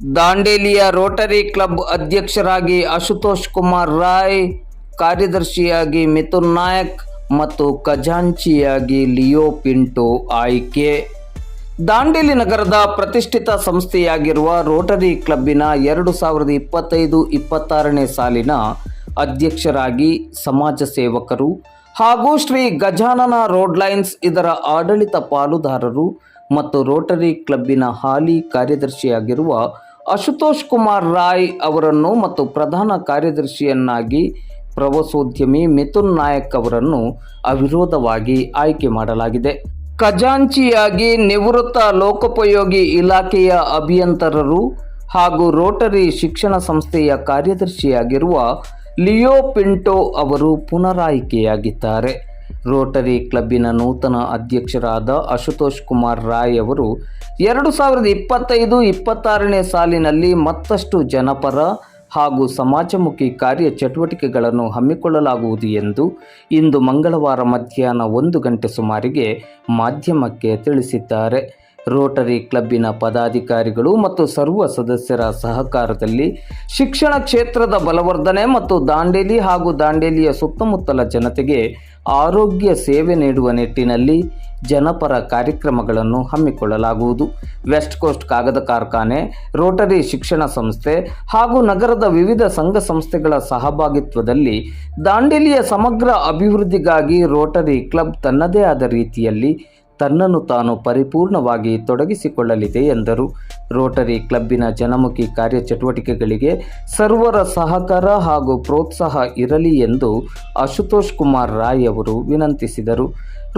ದಾಂಡೇಲಿಯ Rotary club ಅಧ್ಯಕ್ಷರಾಗಿ ಅಶುತೋಷ್ ಕುಮಾರ್ ರಾಯ್, ಕಾರ್ಯದರ್ಶಿಯಾಗಿ ಮಿಥುನ್ ನಾಯಕ್ ಮತ್ತು ಖಜಾಂಚಿಯಾಗಿ ಲಿಯೋ ಪಿಂಟೋ ಆಯ್ಕೆ. ದಾಂಡೇಲಿ ನಗರದ ಪ್ರತಿಷ್ಠಿತ ಸಂಸ್ಥೆಯಾಗಿರುವ ರೋಟರಿ ಕ್ಲಬ್ಬಿನ ಎರಡು ಸಾವಿರದ ಇಪ್ಪತ್ತೈದು ಇಪ್ಪತ್ತಾರನೇ ಸಾಲಿನ ಅಧ್ಯಕ್ಷರಾಗಿ ಸಮಾಜ ಸೇವಕರು ಹಾಗೂ ಶ್ರೀ ಗಜಾನನ ರೋಡ್ ಲೈನ್ಸ್ ಇದರ ಆಡಳಿತ ಪಾಲುದಾರರು ಮತ್ತು ರೋಟರಿ ಕ್ಲಬ್ಬಿನ ಹಾಲಿ ಕಾರ್ಯದರ್ಶಿಯಾಗಿರುವ ಅಶುತೋಷ್ ಕುಮಾರ್ ರಾಯ್ ಅವರನ್ನು ಮತ್ತು ಪ್ರಧಾನ ಕಾರ್ಯದರ್ಶಿಯನ್ನಾಗಿ ಪ್ರವಾಸೋದ್ಯಮಿ ಮಿಥುನ್ ನಾಯಕ್ ಅವರನ್ನು ಅವಿರೋಧವಾಗಿ ಆಯ್ಕೆ ಮಾಡಲಾಗಿದೆ. ಖಜಾಂಚಿಯಾಗಿ ನಿವೃತ್ತ ಲೋಕೋಪಯೋಗಿ ಇಲಾಖೆಯ ಅಭಿಯಂತರರು ಹಾಗೂ ರೋಟರಿ ಶಿಕ್ಷಣ ಸಂಸ್ಥೆಯ ಕಾರ್ಯದರ್ಶಿಯಾಗಿರುವ ಲಿಯೋ ಪಿಂಟೋ ಅವರು ಪುನರಾಯ್ಕೆಯಾಗಿದ್ದಾರೆ. ರೋಟರಿ ಕ್ಲಬ್ಬಿನ ನೂತನ ಅಧ್ಯಕ್ಷರಾದ ಅಶುತೋಷ್ ಕುಮಾರ್ ರಾಯ್ ಅವರು ಎರಡು ಸಾವಿರದ ಇಪ್ಪತ್ತೈದು ಇಪ್ಪತ್ತಾರನೇ ಸಾಲಿನಲ್ಲಿ ಮತ್ತಷ್ಟು ಜನಪರ ಹಾಗೂ ಸಮಾಜಮುಖಿ ಕಾರ್ಯ ಚಟುವಟಿಕೆಗಳನ್ನು ಹಮ್ಮಿಕೊಳ್ಳಲಾಗುವುದು ಎಂದು ಇಂದು ಮಂಗಳವಾರ ಮಧ್ಯಾಹ್ನ ಒಂದು ಗಂಟೆ ಸುಮಾರಿಗೆ ಮಾಧ್ಯಮಕ್ಕೆ ತಿಳಿಸಿದ್ದಾರೆ. ರೋಟರಿ ಕ್ಲಬ್ಬಿನ ಪದಾಧಿಕಾರಿಗಳು ಮತ್ತು ಸರ್ವ ಸದಸ್ಯರ ಸಹಕಾರದಲ್ಲಿ ಶಿಕ್ಷಣ ಕ್ಷೇತ್ರದ ಬಲವರ್ಧನೆ ಮತ್ತು ದಾಂಡೇಲಿ ಹಾಗೂ ದಾಂಡೇಲಿಯ ಸುತ್ತಮುತ್ತಲ ಜನತೆಗೆ ಆರೋಗ್ಯ ಸೇವೆ ನೀಡುವ ನಿಟ್ಟಿನಲ್ಲಿ ಜನಪರ ಕಾರ್ಯಕ್ರಮಗಳನ್ನು ಹಮ್ಮಿಕೊಳ್ಳಲಾಗುವುದು. ವೆಸ್ಟ್ ಕೋಸ್ಟ್ ಕಾಗದ ಕಾರ್ಖಾನೆ, ರೋಟರಿ ಶಿಕ್ಷಣ ಸಂಸ್ಥೆ ಹಾಗೂ ನಗರದ ವಿವಿಧ ಸಂಘ ಸಂಸ್ಥೆಗಳ ಸಹಭಾಗಿತ್ವದಲ್ಲಿ ದಾಂಡೇಲಿಯ ಸಮಗ್ರ ಅಭಿವೃದ್ಧಿಗಾಗಿ ರೋಟರಿ ಕ್ಲಬ್ ತನ್ನದೇ ಆದ ರೀತಿಯಲ್ಲಿ ತನ್ನನ್ನು ತಾನು ಪರಿಪೂರ್ಣವಾಗಿ ತೊಡಗಿಸಿಕೊಳ್ಳಲಿದೆ ಎಂದರು. ರೋಟರಿ ಕ್ಲಬ್ಬಿನ ಜನಮುಖಿ ಕಾರ್ಯಚಟುವಟಿಕೆಗಳಿಗೆ ಸರ್ವರ ಸಹಕಾರ ಹಾಗೂ ಪ್ರೋತ್ಸಾಹ ಇರಲಿ ಎಂದು ಅಶುತೋಷ್ ಕುಮಾರ್ ರಾಯ್ ಅವರು ವಿನಂತಿಸಿದರು.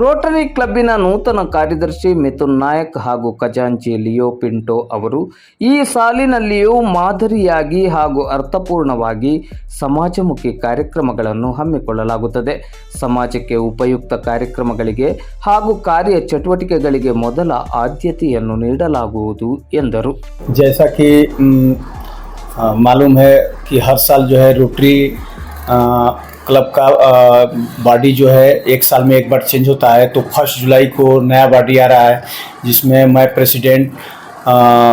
ರೋಟರಿ ಕ್ಲಬ್ಬಿನ ನೂತನ ಕಾರ್ಯದರ್ಶಿ ಮಿಥುನ್ ನಾಯಕ್ ಹಾಗೂ ಖಜಾಂಚಿ ಲಿಯೋ ಪಿಂಟೋ ಅವರು ಈ ಸಾಲಿನಲ್ಲಿಯೂ ಮಾದರಿಯಾಗಿ ಹಾಗೂ ಅರ್ಥಪೂರ್ಣವಾಗಿ ಸಮಾಜಮುಖಿ ಕಾರ್ಯಕ್ರಮಗಳನ್ನು ಹಮ್ಮಿಕೊಳ್ಳಲಾಗುತ್ತದೆ. ಸಮಾಜಕ್ಕೆ ಉಪಯುಕ್ತ ಕಾರ್ಯಕ್ರಮಗಳಿಗೆ ಹಾಗೂ ಕಾರ್ಯ ಚಟುವಟಿಕೆಗಳಿಗೆ ಮೊದಲ ಆದ್ಯತೆಯನ್ನು ನೀಡಲಾಗುವುದು ಎಂದರು. जैसा कि मालूम है कि हर साल जो है रोटरी क्लब का बॉडी जो है एक साल में एक बार चेंज होता है। तो फ़र्स्ट जुलाई को नया बॉडी आ रहा है जिसमें मैं प्रेसिडेंट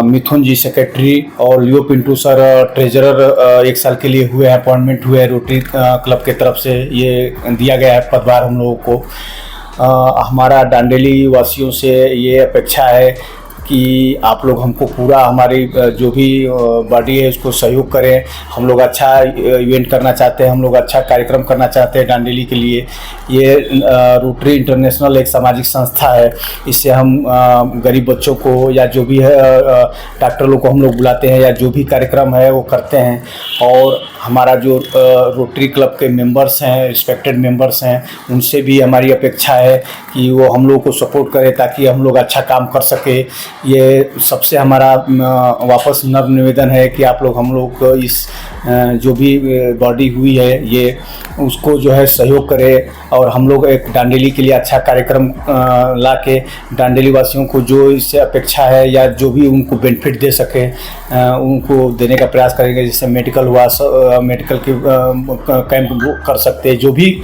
मिथुन जी सेक्रेटरी और लियो पिंटू सर ट्रेजरर एक साल के लिए हुए अपॉइंटमेंट हुए रोटरी क्लब के तरफ़ से ये दिया गया है पदभार हम लोगों को। अ, हमारा डांडेली वासियों से ये अपेक्षा है कि आप लोग हमको पूरा हमारी जो भी बॉडी है उसको सहयोग करें। हम लोग अच्छा इवेंट करना चाहते हैं, हम लोग अच्छा कार्यक्रम करना चाहते हैं डांडेली के लिए। ये रोटरी इंटरनेशनल एक सामाजिक संस्था है। इससे हम गरीब बच्चों को या जो भी है डॉक्टर लोग को हम लोग बुलाते हैं या जो भी कार्यक्रम है वो करते हैं। और हमारा जो रोटरी क्लब के मेंबर्स हैं रिस्पेक्टेड मेंबर्स हैं, उनसे भी हमारी अपेक्षा है कि वो हम लोग को सपोर्ट करें ताकि हम लोग अच्छा काम कर सके। ये सबसे हमारा वापस नव निवेदन है कि आप लोग हम लोग इस जो भी बॉडी हुई है, ये उसको जो है सहयोग करे और हम लोग एक डांडेली के लिए अच्छा कार्यक्रम ला के डांडेली वासियों को जो इससे अपेक्षा है या जो भी उनको बेनिफिट दे सके उनको देने का प्रयास करेंगे जैसे मेडिकल हुआ मेडिकल के कैंप कर सकते हैं। जो भी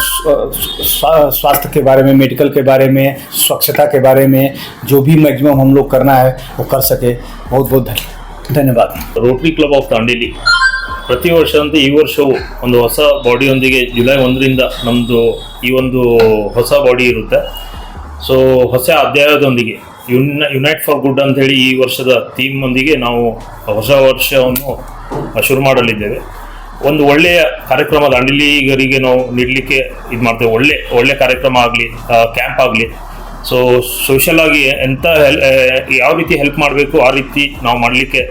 स्व- स्व- स्वास्थ्य के बारे में मेडिकल के बारे में, स्वच्छता के बारे में, जो भी मैक्सिमम हम लोग करना है, वो कर सके। बहुत बहुत धन्य- ಧನ್ಯವಾದ. ರೋಟರಿ ಕ್ಲಬ್ ಆಫ್ ದಾಂಡೇಲಿ ಪ್ರತಿ ವರ್ಷ ಅಂತ ಈ ವರ್ಷವೂ ಒಂದು ಹೊಸ ಬಾಡಿಯೊಂದಿಗೆ ಜುಲೈ ಒಂದರಿಂದ ನಮ್ಮದು ಈ ಒಂದು ಹೊಸ ಬಾಡಿ ಇರುತ್ತೆ. ಸೊ ಹೊಸ ಅಧ್ಯಾಯದೊಂದಿಗೆ ಯುನ ಯುನೈಟ್ ಫಾರ್ ಗುಡ್ ಅಂತ ಹೇಳಿ ಈ ವರ್ಷದ ಥೀಮ್ನೊಂದಿಗೆ ನಾವು ಹೊಸ ವರ್ಷವನ್ನು ಶುರು ಮಾಡಲಿದ್ದೇವೆ. ಒಂದು ಒಳ್ಳೆಯ ಕಾರ್ಯಕ್ರಮ ದಾಂಡೇಲಿಗರಿಗೆ ನಾವು ನೀಡಲಿಕ್ಕೆ ಇದು ಮಾಡ್ತೇವೆ ಒಳ್ಳೆ ಒಳ್ಳೆ ಕಾರ್ಯಕ್ರಮ ಆಗಲಿ ಕ್ಯಾಂಪ್ ಆಗಲಿ. ಸೊ ಸೋಷಿಯಲ್ ಆಗಿ ಎಂಥ ಯಾವ ರೀತಿ ಹೆಲ್ಪ್ ಮಾಡಬೇಕು, ಆ ರೀತಿ ನಾವು ಮಾಡಲಿಕ್ಕೆ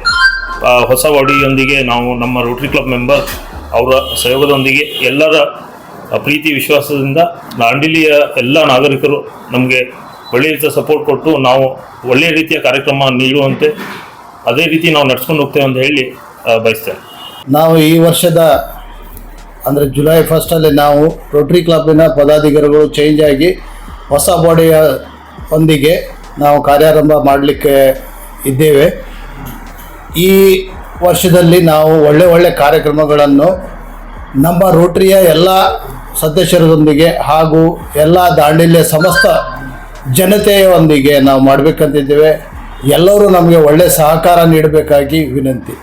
ಹೊಸ ಬಾಡಿಯೊಂದಿಗೆ ನಾವು ನಮ್ಮ ರೋಟರಿ ಕ್ಲಬ್ ಮೆಂಬರ್ ಅವರ ಸಹಯೋಗದೊಂದಿಗೆ ಎಲ್ಲರ ಪ್ರೀತಿ, ವಿಶ್ವಾಸದಿಂದ ದಾಂಡಿಲಿಯ ಎಲ್ಲ ನಾಗರಿಕರು ನಮಗೆ ಒಳ್ಳೆಯ ರೀತಿಯ ಸಪೋರ್ಟ್ ಕೊಟ್ಟು ನಾವು ಒಳ್ಳೆಯ ರೀತಿಯ ಕಾರ್ಯಕ್ರಮ ನೀಡುವಂತೆ ಅದೇ ರೀತಿ ನಾವು ನಡ್ಸ್ಕೊಂಡು ಹೋಗ್ತೇವೆ ಅಂತ ಹೇಳಿ ಬಯಸ್ತೇವೆ ನಾವು ಈ ವರ್ಷದ, ಅಂದರೆ ಜುಲೈ ಫಸ್ಟಲ್ಲಿ ನಾವು ರೋಟ್ರಿ ಕ್ಲಬ್ನ ಪದಾಧಿಕಾರಿಗಳು ಚೇಂಜ್ ಆಗಿ ಹೊಸ ಬಾಡಿಯ ಒಂದಿಗೆ ನಾವು ಕಾರ್ಯಾರಂಭ ಮಾಡಲಿಕ್ಕೆ ಇದ್ದೇವೆ. ಈ ವರ್ಷದಲ್ಲಿ ನಾವು ಒಳ್ಳೆ ಒಳ್ಳೆ ಕಾರ್ಯಕ್ರಮಗಳನ್ನು ನಮ್ಮ ರೋಟರಿಯ ಎಲ್ಲ ಸದಸ್ಯರೊಂದಿಗೆ ಹಾಗೂ ಎಲ್ಲ ದಾಂಡಿಲ್ಯ ಸಮಸ್ತ ಜನತೆಯೊಂದಿಗೆ ನಾವು ಮಾಡಬೇಕಂತಿದ್ದೇವೆ. ಎಲ್ಲರೂ ನಮಗೆ ಒಳ್ಳೆಯ ಸಹಕಾರ ನೀಡಬೇಕಾಗಿ ವಿನಂತಿ.